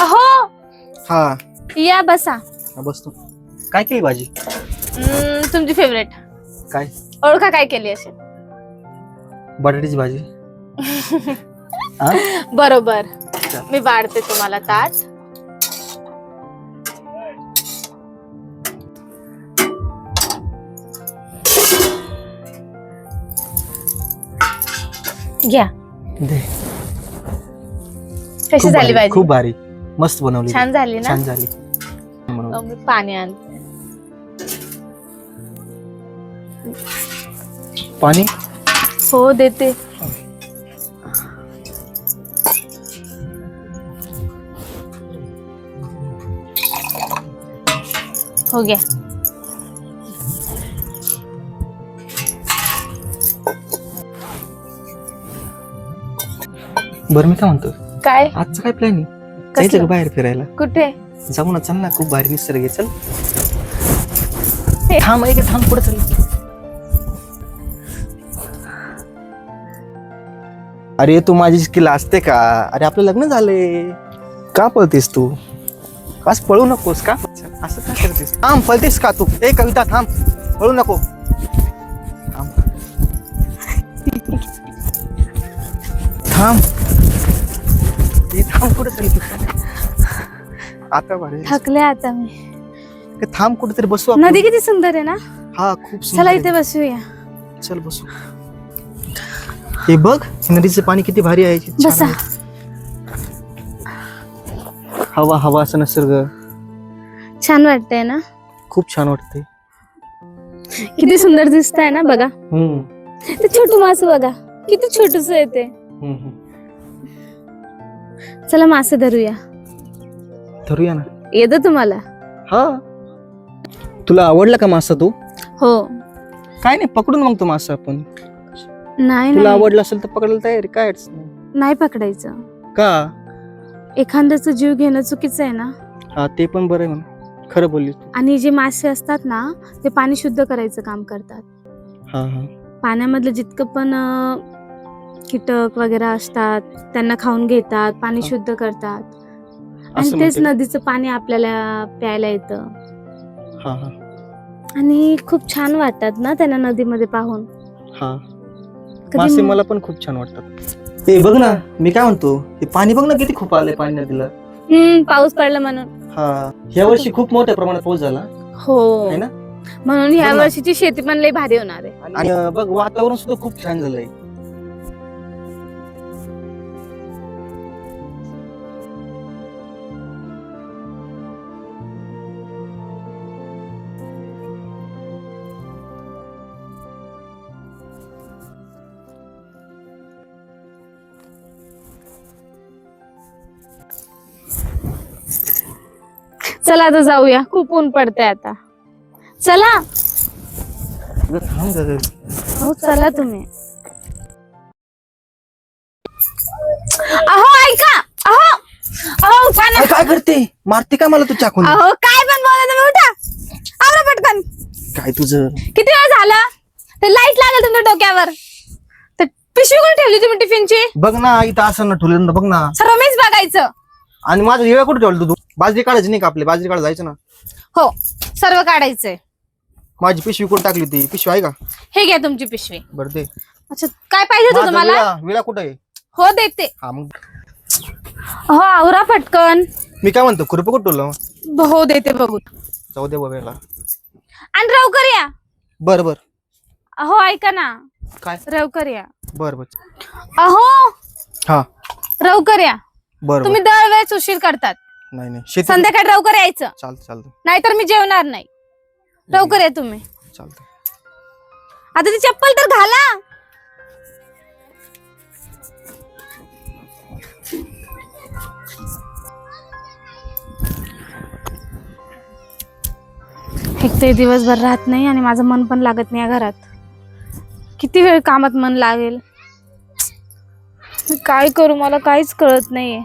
अहो! हा. या बसा. हा, बसतो. काय केली भाजी? हम्म, तुमची फेवरेट काय? ओळखा काय केली असेल. बटाट्याची भाजी. हा? बरोबर. मी वाढते तुम्हाला ताट. घ्या. दे. कशी खूप झाली भारी, भाजी? खूप भारी. मस्त बनवली. छान झाली ना? छान झाली. मी पाणी आणते पाणी? हो देते. हो घ्या. बरं मी काय म्हणतो काय? आजचं काय प्लॅन आहे? जायचं का बाहेर फिरायला? कुठे? जाऊ ना चल ना खूप भारी निसर्ग आहे चल. थांब ऐक थांब पुढे चल. अरे तू माझी स्किल असते का? अरे आपलं लग्न झालंय. का पळतेस तू? बस पळू नकोस का? असं का करतेस? थांब पळतेस का तू? ए कविता थांब. पळू नको. थांब. थांब. थांब कुठे चल आता भारी थकले आता मी. थांब कुठेतरी बसू आपण. नदी किती सुंदर आहे ना? हा खूप सुंदर चला आहे. इथे बसूया. चल बसू. हे बघ नदीचं पाणी किती भारी आहे. छान बसा. आहे. हवा हवा असं निसर्ग. छान वाटतंय ना? खूप छान वाटते किती सुंदर दिसत आहे ना बघा. हम्म. ते छोटू मासू बघा. किती छोटूस आहे ते. हम्म, हम्म. चला मासे धरूया. धरूया ना. येतं तुम्हाला? हा. तुला आवडला का मासा तू? हो. काय नाही पकडून मग तो मासा आपण. नाही तुला नाही. आवडला असेल तर पकडायला तयार आहे, काय अडचण नाही. नाही पकडायचं. का? एखाद्याचा जीव घेणं चुकीचं आहे ना? हा ते पण बरं आहे म्हणा खरं बोलली तू. आणि जे मासे असतात ना ते पाणी शुद्ध करायचं काम करतात. हा हा. पाण्यामधलं जितकं पण अं, कीटक वगैरे असतात त्यांना खाऊन घेतात पाणी. शुद्ध करतात. आणि तेच. नदीचं पाणी आपल्याला प्यायला येतं. हा हा. आणि खूप छान वाटतात ना त्यांना नदीमध्ये पाहून. हा. मासे मला पण खूप छान वाटतात. हे बघ ना मी काय म्हणतो हे पाणी बघ ना किती खूप आलंय पाणी नदीला. हम्म पाऊस पडला म्हणून. हा. या वर्षी खूप मोठ्या प्रमाणात पाऊस झाला. हो. है ना? म्हणून ह्या. वर्षीची शेती पण लई भारी होणार आहे. आणि बघ वातावरण सुद्धा खूप छान झालंय. चला आता जाऊया. खूप ऊन पडतंय आता. चला. हो चला तुम्ही. अहो ऐका. अहो. अहो उठा ना. अरे, काय करते? मारते का मला तू चाकून? अहो काय पण बोला तुम्ही उठा. आवरा पटकन. काय तुझं? किती वेळ झाला? ते लाइट लागेल तुमच्या डोक्यावर. ते पिशवी कुठे ठेवली तुम्ही टिफिनची? बघ ना इथं असं ना ठेवलं बघ ना. सर्व मीच बघायचं. आणि माझं हिळा कुठे ठेवलं तू? बाजरी काढायची नाही का आपली? बाजरी काढ जायचं ना? हो सर्व काढायचंय. माझी पिशवी कुठे टाकली ती पिशवी आहे का? हे घ्या तुमची पिशवी. बरं दे. अच्छा काय पाहिजे होतं माझा तुम्हाला? विळा विळा कुठे आहे? हो देते. हा मग हो आवरा पटकन. मी काय म्हणतो खुरपं कुठं ठेवलं हो देते बघू. जाऊ दे बघायला आणि लवकर या. बर बर. अहो ऐका ना. काय? लवकर या. बर बर. अहो हा. लवकर या. बर बर. तुम्ही दरवेळेस उशीर करतात. नाही नाही. शेती संध्याकाळी लवकर यायचं. चालतं चालतं. नाहीतर मी जेवणार नाही. लवकर या तुम्ही. चालतं. आता ती चप्पल तर घाला. एक ते दिवसभर राहत नाही आणि माझं मन पण लागत नाही या घरात. किती वेळ कामात मन लागेल. मी काय करू मला काहीच कळत नाहीये.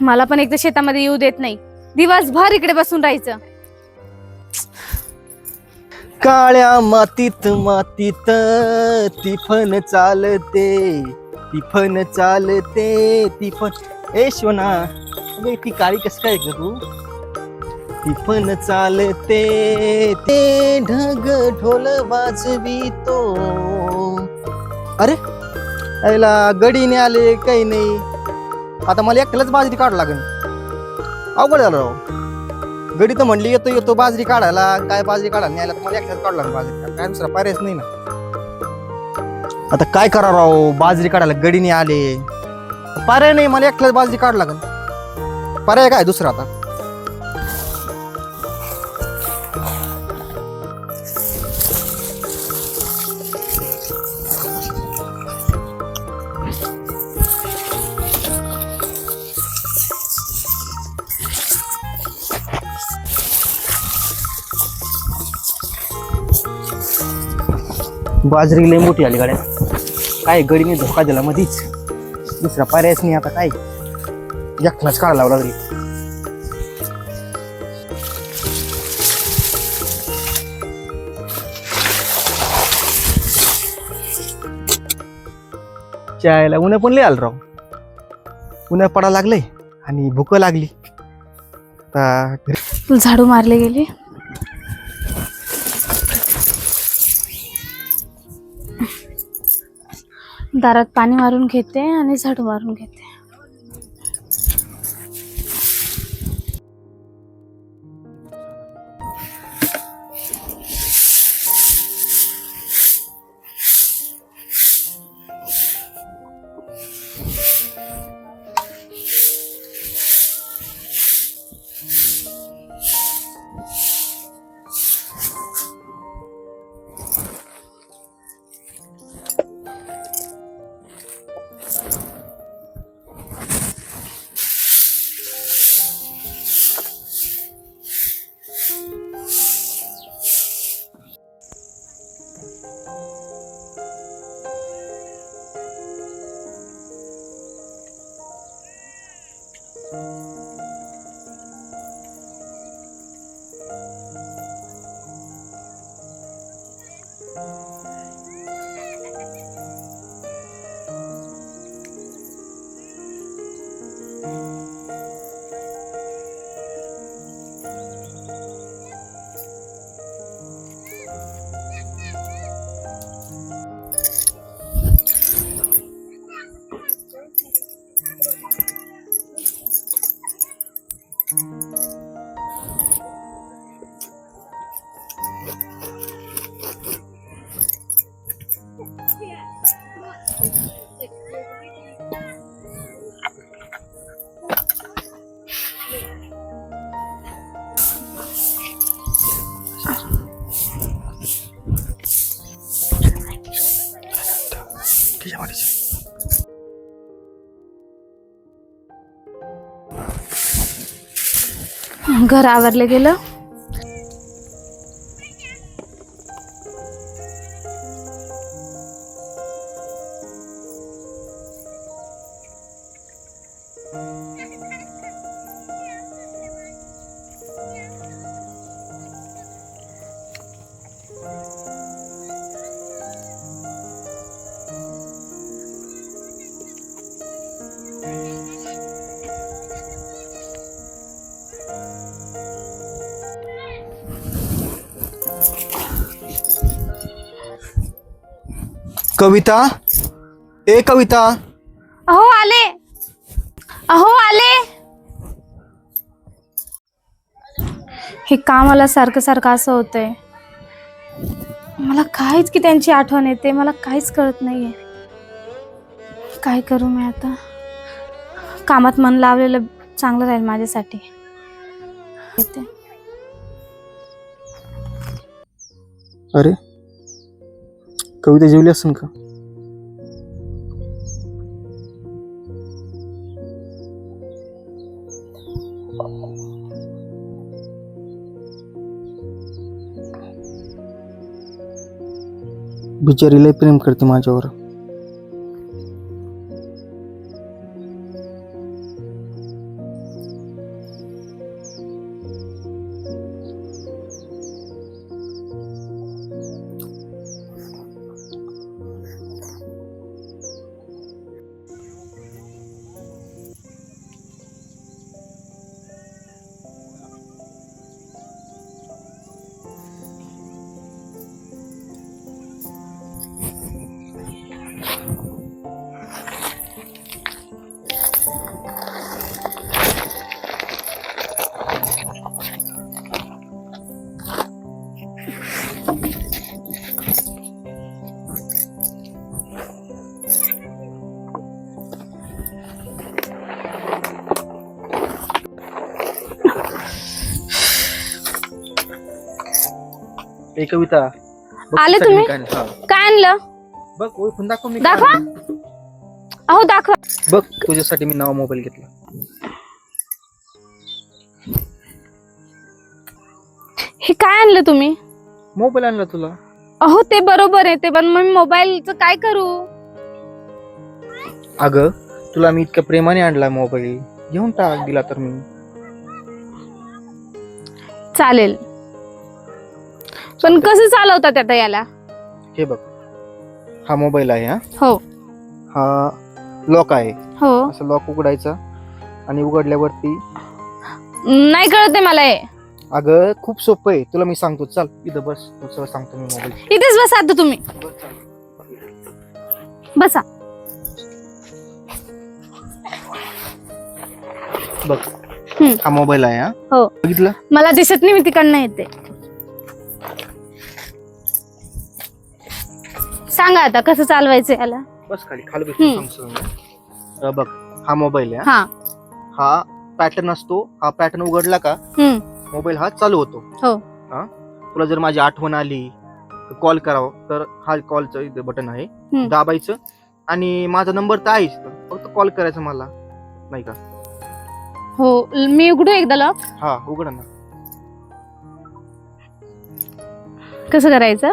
मला पण एकदा शेतामध्ये येऊ देत नाही. दिवसभर इकडे बसून राहायचं. काळ्या मातीत मातीत तिफन चालते तिफन चालते तिफन. ए शोना अबे ती काळी कस काय ग तू? तिफन चालते ते ढग ढोल वाजवितो. अरे याला गडीने आले काही नाही. आता मला एकट्यालाच बाजरी काढ लागेल. अवघड झालं राव. गडी तर म्हणली येतो येतो बाजरी काढायला. काय बाजरी काढायला न्यायला तर मला एकट्याच काढ लागेल बाजरी काय दुसरा पर्यायच नाही ना. आता काय करा राव? बाजरी काढायला गडीने आले. पर्याय नाही मला एकट्याच बाजरी काढ लागेल. पर्याय काय दुसरा आता? बाजरी लई मोठी आली गाड्या. काय गडीने धोका दिला मधीच. दुसरा पर्यायच नाही आता काय. एकलाच काढा लावला तरी. चायला उन्हा पण लय आलं राव. उन्हा पडा लागले आणि भूक लागली. आता घरी- झाडू मारले गेली? दारात पाणी मारून घेते आणि झाडू मारून घेते. घर आवरलं गेलं. कविता? ए कविता. अहो आले. अहो आले. हे का मला सारखं सारखं असं होतंय? मला काहीच की त्यांची आठवण येते मला काहीच कळत नाहीये. काय करू मी आता? कामात मन लावलेलं चांगलं राहील माझ्यासाठी. येते. अरे कविता जेवली असेल का? बिचारी लय प्रेम करते माझ्यावर. ए कविता बघ आले तुम्ही? मी काय. हा. आणलं बघ ओळखून दाखव मी काय दाखवा. आणलं. अहो दाखवा बघ तुझ्यासाठी मी नवा मोबाईल घेतला हे काय आणलं तुम्ही मोबाईल आणला तुला अहो ते बरोबर आहे ते पण मग मोबाईलचं काय करू अगं तुला मी इतक्या प्रेमाने आणला मोबाईल घेऊन टाक दिला तर मी चालेल पण कसं चालवतात आता याला हे बघ. हा मोबाईल आहे हा. हो. हा लॉक आहे. हो. असं लॉक उघडायचा आणि उघडल्यावरती नाही कळत मला हे. अगं खूप सोपं आहे. तुला मी सांगतो. चल इथं बस. तुझं सांगतो मी मोबाईल इथेच बसा आता तुम्ही. बसा बघ. हम्म. हा मोबाईल आहे हा. हो. बघितलं? मला दिसत नाही मी तिकडनं येते. सांगा आता कसं चालवायचं याला? बस खाली खाली बस हम्म. सांगतो मी. अं, बघ हा मोबाईल आहे. हा. हा पॅटर्न असतो. हा पॅटर्न उघडला का हम्म. मोबाईल हा चालू होतो. हो. हा? तुला जर माझी आठवण आली कॉल करावं तर हा कॉलचं बटन आहे. हम्म. दाबायचं. आणि माझा नंबर तर आहेच फक्त कॉल करायचा मला. नाही का? हो मी उघडू एकदा लॉक हा उघड ना. कसं करायचं?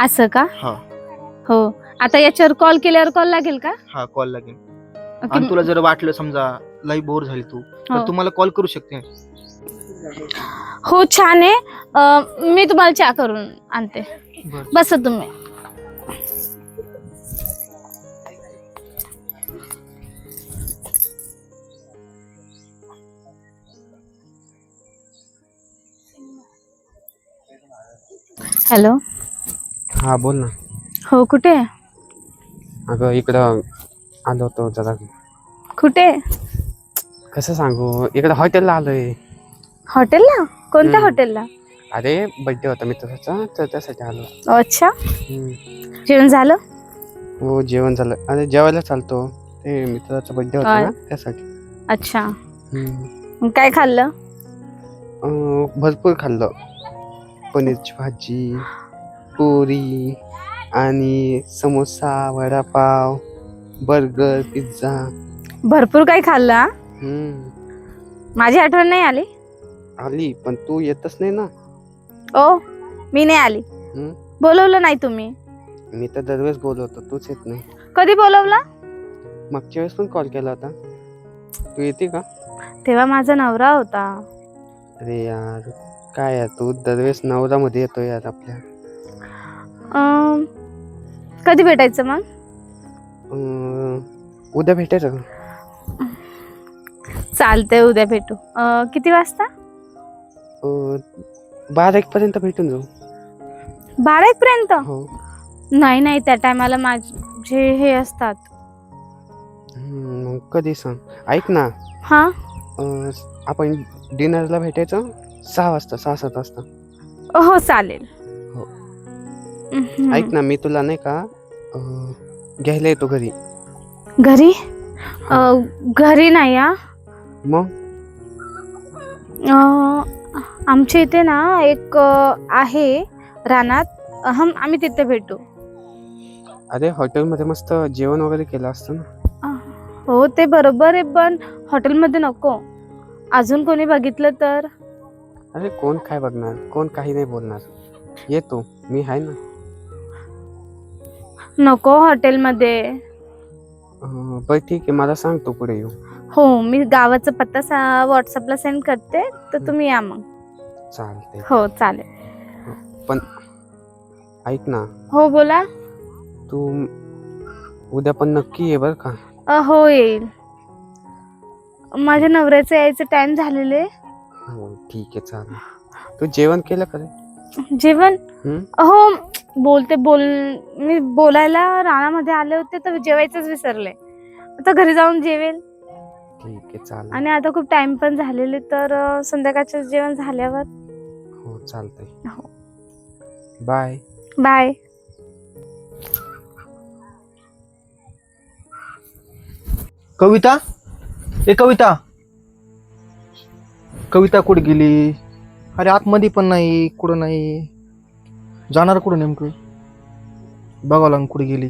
असं का? हा. हो. आता याच्यावर कॉल केल्यावर कॉल लागेल का? हा कॉल लागेल. आणि तुला जर वाटलं समजा लई बोर झाली तू तर हो. तू मला कॉल करू शकते. हो छान आहे. अं, मी तुम्हाला चहा करून आणते. बरं. बसा तुम्ही. हॅलो. हा बोल ना. हो कुठे? आहे? अगं इकडं आलो होतो जरा. कुठे? कसं सांगू? इकडं हॉटेलला आलोय. हॉटेलला कोणत्या. हॉटेलला अरे बड्डे होता मित्राचा तर त्यासाठी आलो. अच्छा. हम्म. जेवण झालं? हो जेवण झालं. अरे जेवायला चालतो. ते मित्राचा बड्डे होता काय? ना त्यासाठी. अच्छा. हम्म. मग काय खाल्लं? अं, भरपूर खाल्लं. पनीरची भाजी. पुरी आणि समोसा वडापाव बर्गर पिझ्झा. भरपूर काही खाल्लं? हम्म. माझी आठवण नाही आली. आली पण तू येतच नाही ना? ओ मी नाही आली. हम्म. बोलवलं नाही तुम्ही. मी तर दरवेळेस बोलवतो तूच येत नाही. कधी बोलवलं? मागच्या वेळेस पण कॉल केला होता. तू येते का? तेव्हा माझा नवरा होता. अरे यार काय यार तू दरवेळेस नवरामध्ये येतो यार आपल्या. अं, कधी भेटायचं मग? अं, उद्या भेटायचं का? चालतंय उद्या भेटू. अं, किती वाजता? अं, बारा एक पर्यंत भेटून जाऊ. बारा एक पर्यंत हो. नाही नाही त्या टायमाला माझे हे असतात. हम्म, मग कधी सांग. ऐक ना. हा? अं, आपण डिनरला भेटायचं सहा वाजता सहा सात वाजता. हो चालेल. ऐक ना मी तुला नाही का अं, घ्यायला येतो घरी. घरी? अं, घरी नाही हा? मग? अं, आमच्या इथे ना एक अं, आहे रानात. हम आम्ही तिथे भेटू. अरे हॉटेलमध्ये मस्त जेवण वगैरे केलं असतं ना. हो ते बरोबर आहे पण हॉटेलमध्ये नको. अजून कोणी बघितलं तर? अरे कोण काय बघणार? कोण काही नाही बोलणार. येतो मी आहे ना. नको हॉटेलमध्ये. बरं ठीक आहे मला सांग तू पुढे येऊ. हो मी गावाचा पत्ता सा व्हॉट्सअपला सेंड करते तर तुम्ही या मग. चालते हो चालेल. पण ऐक ना. हो बोला. तू उद्या पण नक्की ये बरं का? अ, हो येईल. माझ्या नवऱ्याचं यायचं टाइम झालेले हो ठीक आहे चालेल. तू जेवण केलं का रे? जेवण? हम्म? हो बोलते बोल मी बोलायला रानामध्ये आले होते तर जेवायचंच विसरले. आता घरी जाऊन जेवेल. ठीक आहे चालेल. आणि आता खूप टाइम पण झालेले तर अ, संध्याकाळचं जेवण झाल्यावर. हो चालतंय. हो. बाय बाय कविता? ए कविता. कविता कुठे गेली? अरे आतमध्ये पण नाही कुठं नाही. जाणार कुठं नेमकं? बघावं लागून कुठे गेली.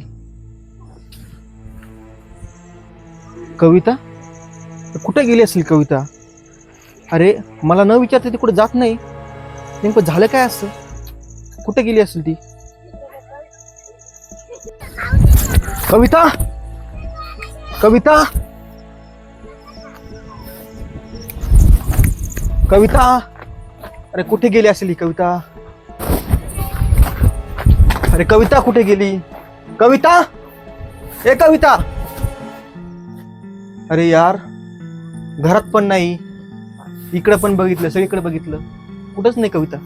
कविता? कुठे गेली असेल कविता? अरे मला न विचारते ती कुठे जात नाही. नेमकं झालं काय असं? कुठे गेली असेल ती? कविता? कविता? कविता? अरे कुठे गेली असेल ही कविता? अरे कविता कुठे गेली? कविता? ए कविता! अरे यार घरात पण नाही इकडं पण बघितलं सगळीकडे बघितलं. कुठंच नाही कविता.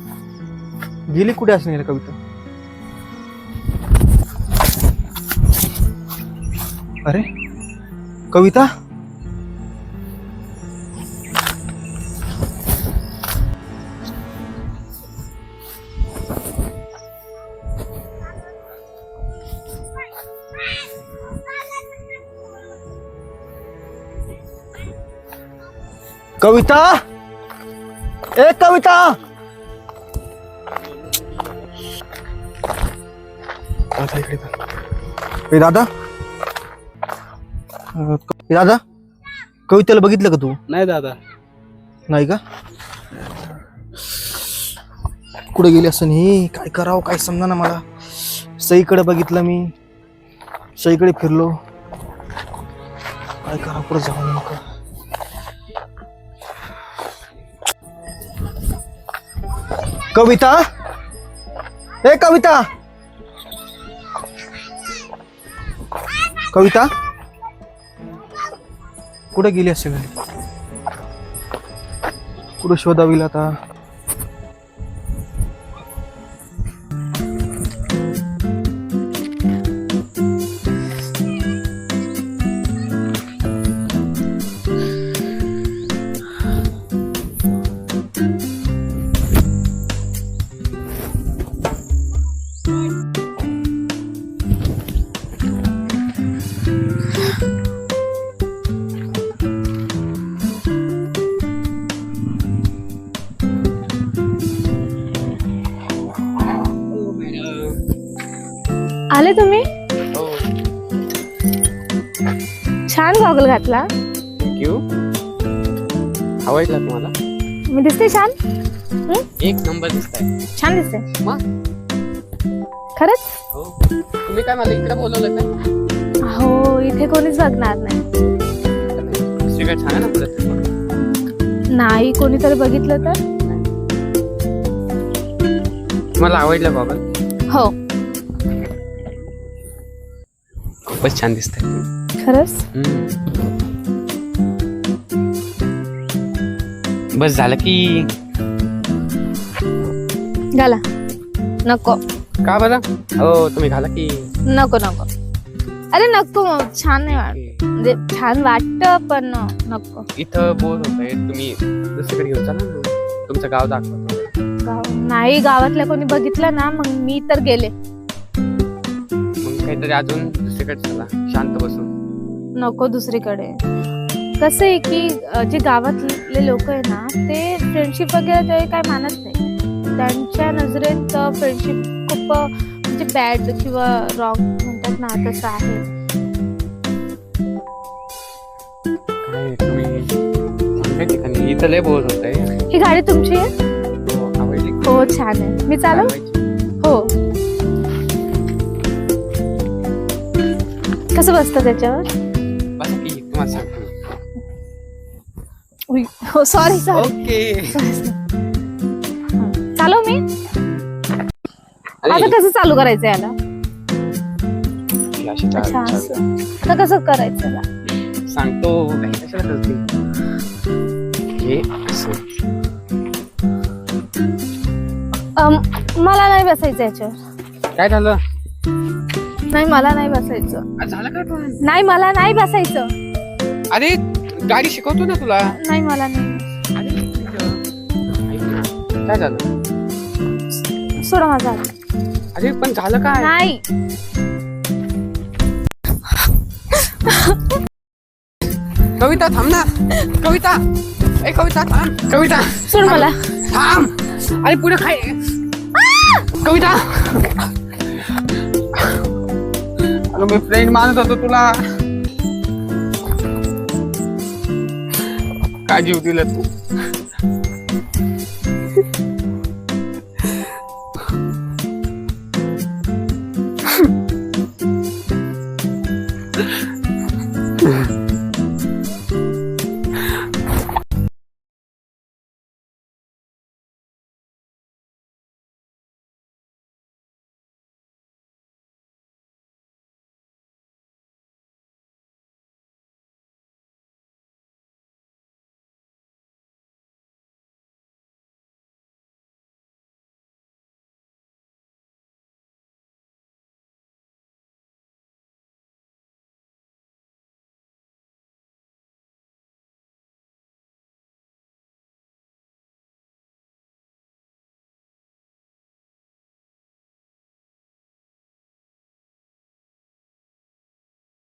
गेली कुठे असणार कविता? अरे कविता? कविता? ए कविता. ए दादा? अं, क- ए दादा? कवितेला बघितलं का तू? नाही दादा. नाही का? कुठे गेली असं ही काय करावं? काय समजा ना मला? सईकडे बघितलं मी. सईकडे फिरलो. काय करावं? पुढे जाऊ नेमकं कविता ए कविता कविता कुठे गेली असेल कुठं शोधावी आता घातला. क्यू आवडला तुम्हाला? मी दिसते छान. एक नंबर दिसताय. छान दिसते मग? खरंच? हो. तुम्ही काय मला इकडे बोलवलं का? हो इथे कोणीच बघणार नाही. छान आहे ना परत नाही कोणीतरी बघितलं तर? मला आवडलं बाबा खूपच छान दिसतंय. खरंच? बस झालं की. घाला. नको. का बरं? हो तुम्ही घाला की. नको नको. अरे नको छान नाही वाटत. म्हणजे छान वाटत पण नको. इथं बोर होत आहे तुम्ही दुसरीकडे घेऊन चला ना. तुमचं गाव दाखवा. गाव- नाही गावातल्या कोणी बघितलं ना मग मी तर गेले. मग काहीतरी अजून दुसरीकडे चला. शांत बसून. नको दुसरीकडे. कसं आहे की जे गावातले लोक आहे ना ते फ्रेंडशिप वगैरे ते काय मानत नाही. त्यांच्या नजरेत फ्रेंडशिप खूप म्हणजे बॅड किंवा रॉंग म्हणतात ना तसं आहे. तुम्ही? इथं लय होत ही गाडी तुमची आहे? आवडली. हो छान आहे. मी चालू? हो. कसं बसतं त्याच्यावर? बस की तुम्हाला सांगतो. उई, हो सॉरी सॉरी ओके. चालू मी? आता कसं चालू करायचं याला अच्छा असं आता कसं करायचं याला सांगतो. काही कशाला करते? हे असं. अम, मला नाही बसायचं याच्यावर. काय झालं? नाही मला नाही बसायचं. आज झालं काय पण नाही मला नाही बसायचं. अरे गाडी शिकवतो ना तुला. नाही मला नाही. अरे. काय झालं? सोडा माझा. हात. अरे पण झालं काय? नाही. कविता थांब ना. कविता. ए कविता थांब. कविता. सोड मला. थांब. अरे पुढे काय? कविता. मी फ्रेंड मानत होतो तुला. काय जीव तू?